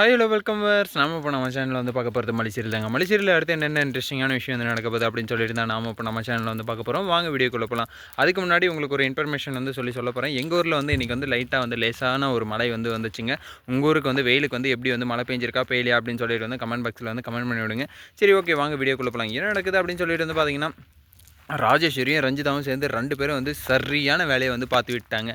Hi hello welcome verse நாம இப்போ நம்ம சேனலில் வந்து பார்க்க போகிறது மலிசீரியல் தாங்க. மலிசீரியல் அடுத்து என்னென்ன இன்ட்ரெஸ்டிங்கான விஷயம் வந்து நடக்க போகுது அப்படின்னு சொல்லிட்டு தான் நாம இப்போ நம்ம சேனலில் வந்து பார்க்க போகிறோம் வாங்க வீடியோக்குள்ளே போகலாம் அதுக்கு முன்னாடி உங்களுக்கு ஒரு இன்ஃபர்மேஷன் வந்து சொல்லி சொல்ல போகிறேன் எங்கள் ஊரில் வந்து இன்றைக்கி வந்து லைட்டாக வந்து லேசான ஒரு மழை வந்து வந்துச்சுங்க. உங்கள் ஊருக்கு வந்து வெயிலுக்கு வந்து எப்படி வந்து மழை பெஞ்சிருக்கா பெய்யலையா அப்படின்னு சொல்லிட்டு வந்து கமெண்ட் பாக்ஸில் வந்து கமெண்ட் பண்ணி விடுங்க. சரி ஓகே வாங்க வீடியோக்குள்ளே போகலாம் என்ன நடக்குது அப்படின்னு சொல்லிட்டு வந்து பார்த்தீங்கன்னா ராஜேஸ்வரியும் ரஞ்சிதாவும் சேர்ந்து ரெண்டு பேரும் வந்து சரியான வேலையை வந்து பார்த்து விட்டாங்க.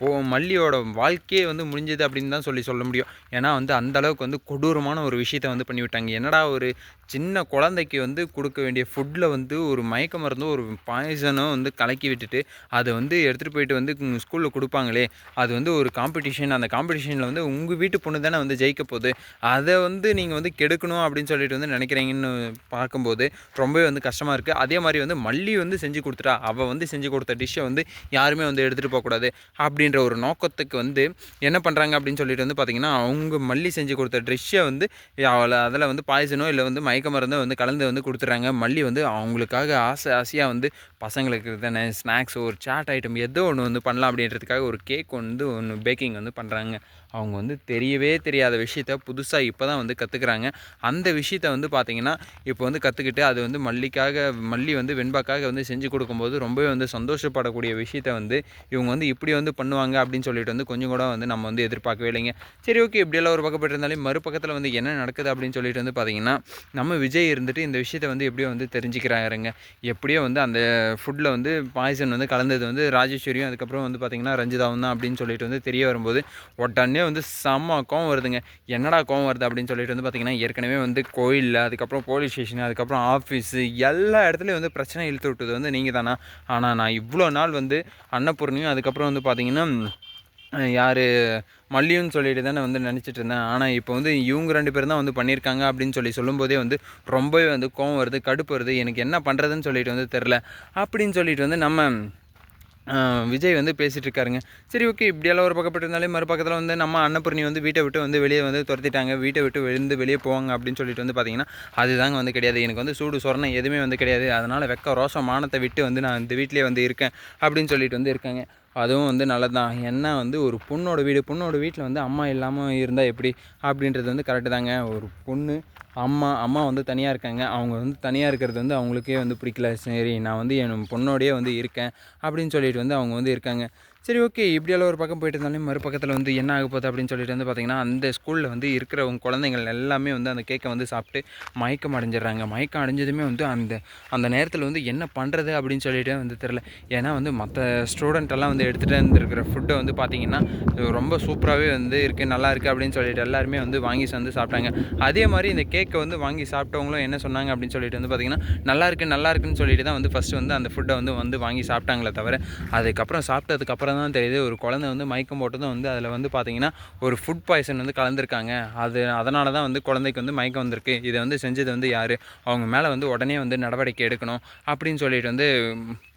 போ மல்லியோட வாழ்க்கையே வந்து முடிஞ்சது அப்படின்னு தான் சொல்லி சொல்ல முடியும். ஏன்னா வந்து அந்தளவுக்கு வந்து கொடூரமான ஒரு விஷயத்த வந்து பண்ணிவிட்டாங்க என்னடா ஒரு சின்ன குழந்தைக்கு வந்து கொடுக்க வேண்டிய ஃபுட்டில் வந்து ஒரு மயக்க மருந்து ஒரு பாய்சனும் வந்து கலக்கி விட்டுட்டு அதை வந்து எடுத்துகிட்டு போயிட்டு வந்து ஸ்கூலில் கொடுப்பாங்களே. அது வந்து ஒரு காம்படிஷன் அந்த காம்படிஷனில் வந்து உங்கள் வீட்டு பொண்ணு தானே வந்து ஜெயிக்க போகுது. அதை வந்து நீங்கள் வந்து கெடுக்கணும் அப்படின்னு சொல்லிட்டு வந்து நினைக்கிறீங்கன்னு பார்க்கும்போது ரொம்பவே வந்து கஷ்டமாக இருக்குது அதே மாதிரி வந்து மல்லி வந்து செஞ்சு கொடுத்துட்டா. அவள் வந்து செஞ்சு கொடுத்த டிஷ்ஷை வந்து யாருமே வந்து எடுத்துகிட்டு போகக்கூடாது. அப்படின்ற ஒரு நோக்கத்துக்கு வந்து என்ன பண்ணுறாங்க அப்படின்னு சொல்லிட்டு வந்து பார்த்திங்கன்னா அவங்க மல்லி செஞ்சு கொடுத்த ட்ரெஷ்ஷை வந்து அவளை அதில் வந்து பாய்சனோ இல்லை வந்து மயக்க மருந்தோ வந்து கலந்து வந்து கொடுத்துட்றாங்க மல்லி வந்து அவங்களுக்காக ஆசை ஆசையாக வந்து பசங்களுக்கு தானே ஸ்நாக்ஸ் ஒரு சாட் ஐட்டம் ஏதோ ஒன்று வந்து பண்ணலாம் அப்படின்றதுக்காக ஒரு கேக் வந்து ஒன்று பேக்கிங் வந்து பண்ணுறாங்க அவங்க வந்து தெரியவே தெரியாத விஷயத்த புதுசாக இப்போ தான் வந்து கற்றுக்குறாங்க அந்த விஷயத்த வந்து பார்த்திங்கன்னா இப்போ வந்து கற்றுக்கிட்டு அது வந்து மல்லிக்காக மல்லி வந்து வெண்பாக்காக வந்து செஞ்சு கொடுக்கும்போது ரொம்பவே வந்து சந்தோஷப்படக்கூடிய விஷயத்த வந்து இவங்க வந்து இப்படி வந்து பண்ணுவாங்க அப்படின்னு சொல்லிட்டு வந்து கொஞ்சம் கூட வந்து நம்ம வந்து எதிர்பார்க்கவே இல்லைங்க. சரி ஓகே இப்படியெல்லாம் ஒரு பக்கப்பட்டு இருந்தாலும் மறுபக்கத்தில் வந்து என்ன நடக்குது அப்படின்னு சொல்லிட்டு வந்து பார்த்திங்கன்னா நம்ம விஜய் இருந்துட்டு இந்த விஷயத்த வந்து எப்படியோ வந்து தெரிஞ்சுக்கிறாருங்க. எப்படியோ வந்து அந்த ஃபுட்டில் வந்து பாய்சன் வந்து கலந்தது வந்து ராஜேஸ்வரியும் அதுக்கப்புறம் வந்து பார்த்திங்கன்னா ரஞ்சிதாவும் தான் அப்படின்னு சொல்லிட்டு வந்து தெரிய வரும்போது உடனே உடனே வந்து செம்ம கோவம் வருதுங்க. என்னடா கோவம் வருது அப்படின்னு சொல்லிட்டு வந்து பார்த்திங்கன்னா ஏற்கனவே வந்து கோயிலில் அதுக்கப்புறம் போலீஸ் ஸ்டேஷன் அதுக்கப்புறம் ஆஃபீஸு எல்லா இடத்துலையும் வந்து பிரச்சனை இழுத்து விட்டது வந்து நீங்கள் தானா? ஆனால் நான் இவ்வளோ நாள் வந்து அன்னபூர்ணியும் அதுக்கப்புறம் வந்து பார்த்திங்கன்னா யார் மல்லியும்னு சொல்லிட்டு தானே வந்து நினச்சிட்டு இருந்தேன். ஆனால் இப்போ வந்து இவங்க ரெண்டு பேரும் தான் வந்து பண்ணியிருக்காங்க அப்படின்னு சொல்லி சொல்லும்போதே வந்து ரொம்பவே வந்து கோவம் வருது கடுப்பு வருது. எனக்கு என்ன பண்ணுறதுன்னு சொல்லிட்டு வந்து தெரில அப்படின்னு சொல்லிட்டு வந்து நம்ம விஜய் வந்து பேசிகிட்டு இருக்காருங்க சரி ஓகே இப்படியெல்லாம் ஒரு பக்கப்பட்டு இருந்தாலே மறுபக்கத்தில் வந்து நம்ம அன்னபூர்ணி வந்து வீட்டை விட்டு வந்து வெளியே வந்து துரத்திட்டாங்க. வீட்டை விட்டு விழுந்து வெளியே போவாங்க அப்படின்னு சொல்லிட்டு வந்து பார்த்தீங்கன்னா அதுதாங்க வந்து கிடையாது. எனக்கு வந்து சூடு சொரணை எதுவுமே வந்து கிடையாது. அதனால் வெக்க ரோசம் மானத்தை விட்டு வந்து நான் இந்த வீட்டிலே வந்து இருக்கேன் அப்படின்னு சொல்லிட்டு வந்து இருக்காங்க. அதுவும் வந்து நல்லது தான் என்ன வந்து ஒரு பொண்ணோட வீடு பொண்ணோட வீட்டில் வந்து அம்மா இல்லாமல் இருந்தால் எப்படி? அப்படின்றது வந்து கரெக்டு தாங்க. ஒரு பொண்ணு அம்மா அம்மா வந்து தனியாக இருக்காங்க. அவங்க வந்து தனியாக இருக்கிறது வந்து அவங்களுக்கே வந்து பிடிக்கல. சரி நான் வந்து என் பொண்ணோடையே வந்து இருக்கேன் அப்படின்னு சொல்லிட்டு வந்து அவங்க வந்து இருக்காங்க. சரி ஓகே. இப்படியெல்லாம் ஒரு பக்கம் போயிட்டு இருந்தாலும் மறுபக்கத்தில் வந்து என்ன ஆக போகுது அப்படின்னு சொல்லிட்டு வந்து பார்த்திங்கன்னா அந்த ஸ்கூலில் வந்து இருக்கிறவங்க குழந்தைங்கள் எல்லாமே வந்து அந்த கேக்கை வந்து சாப்பிட்டு மயக்கம் அடைஞ்சிடுறாங்க. மயக்கம் அடைஞ்சதுமே வந்து அந்த அந்த நேரத்தில் வந்து என்ன பண்ணுறது அப்படின்னு சொல்லிட்டு வந்து தெரில ஏன்னா வந்து மற்ற ஸ்டூடெண்ட்டெல்லாம் வந்து எடுத்துகிட்டு வந்துருக்கிற ஃபுட்டை வந்து பார்த்திங்கன்னா ரொம்ப சூப்பராகவே வந்து இருக்குது நல்லா இருக்குது அப்படின்னு சொல்லிட்டு எல்லாருமே வந்து வாங்கி வந்து சாப்பிட்டாங்க. அதே மாதிரி இந்த கேக் கேக்கை வந்து வாங்கி சாப்பிட்டவங்களும் என்ன சொன்னாங்க அப்படின்னு சொல்லிட்டு வந்து பார்த்திங்கன்னா நல்லா இருக்குது நல்லா இருக்குன்னு சொல்லிட்டு தான் வந்து ஃபஸ்ட்டு வந்து அந்த ஃபுட்டை வந்து வந்து வாங்கி சாப்பிட்டாங்களே தவிர அதுக்கப்புறம் சாப்பிட்டதுக்கப்புறம் தான் தெரியுது ஒரு குழந்தை வந்து மயக்கம் போட்டதும் வந்து அதில் வந்து பார்த்திங்கன்னா ஒரு ஃபுட் பாய்சன் வந்து கலந்துருக்காங்க. அது அதனால தான் வந்து குழந்தைக்கு வந்து மயக்கம் வந்திருக்கு. இதை வந்து செஞ்சது வந்து யார்? அவங்க மேலே வந்து உடனே வந்து நடவடிக்கை எடுக்கணும் அப்படின்னு சொல்லிட்டு வந்து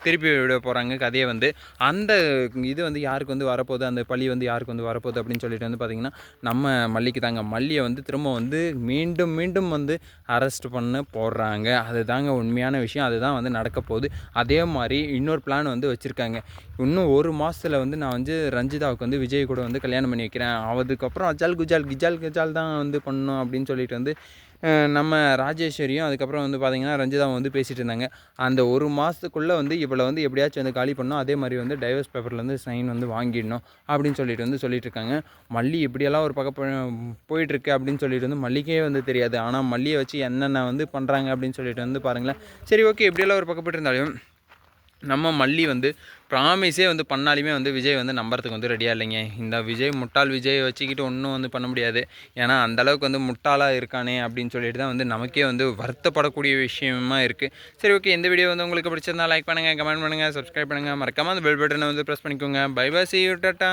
திருப்பி விட போகிறாங்க கதையை வந்து. அந்த இது வந்து யாருக்கு வந்து வரப்போகுது? அந்த பழி வந்து யாருக்கு வந்து வரப்போகுது? அப்படின்னு சொல்லிட்டு வந்து பார்த்திங்கன்னா நம்ம மல்லிக்கு தாங்க. மல்லியை வந்து திரும்ப வந்து மீண்டும் மீண்டும் வந்து அரெஸ்ட் பண்ண போடுறாங்க. அதுதாங்க உண்மையான விஷயம். அதுதான் வந்து நடக்க போகுது. அதே மாதிரி இன்னொரு பிளான் வந்து வச்சுருக்காங்க. இன்னும் ஒரு மாதத்தில் வந்து நான் வந்து ரஞ்சிதாவுக்கு வந்து விஜய் கூட வந்து கல்யாணம் பண்ணி வைக்கிறேன். அதுக்கப்புறம் அஜால் குஜால் கிஜால் கிஜால் தான் வந்து பண்ணணும் அப்படின்னு சொல்லிட்டு வந்து நம்ம ராஜேஸ்வரியும் அதுக்கப்புறம் வந்து பார்த்திங்கன்னா ரஞ்சிதாவும் வந்து பேசிகிட்டு இருந்தாங்க. அந்த ஒரு மாதத்துக்குள்ளே வந்து இவளை வந்து எப்படியாச்சும் வந்து காலி பண்ணணும். அதே மாதிரி வந்து டைவர்ஸ் பேப்பர்லேருந்து வந்து சைன் வந்து வாங்கிடணும் அப்படின்னு சொல்லிட்டு வந்து சொல்லிட்டு இருக்காங்க. மல்லி இப்படியெல்லாம் ஒரு பக்கம் போயிட்டுருக்கு அப்படின்னு சொல்லிட்டு வந்து மல்லிக்கே வந்து தெரியாது. ஆனால் மல்லியை வச்சு என்னென்ன வந்து பண்ணுறாங்க அப்படின்னு சொல்லிட்டு வந்து பாருங்களேன். சரி ஓகே இப்படியெல்லாம் ஒரு பக்கப்பட்டு இருந்தாலும் நம்ம மல்லி வந்து ப்ராமிஸே வந்து பண்ணாலுமே வந்து விஜய் வந்து நம்புறதுக்கு வந்து ரெடியாக இல்லைங்க. இந்த விஜய் முட்டாள் விஜய் வச்சுக்கிட்டு ஒன்றும் வந்து பண்ண முடியாது. ஏன்னா அந்தளவுக்கு வந்து முட்டாளாக இருக்கானே அப்படின்னு சொல்லிட்டு தான் வந்து நமக்கே வந்து வருத்தப்படக்கூடிய விஷயமா இருக்குது சரி ஓகே இந்த வீடியோ வந்து உங்களுக்கு பிடிச்சிருந்தா லைக் பண்ணுங்கள் கமெண்ட் பண்ணுங்கள் சப்ஸ்கிரைப் பண்ணுங்கள் மறக்காமல் அந்த பெல் பட்டனை வந்து ப்ரெஸ் பண்ணிக்கோங்க. Bye bye see you tata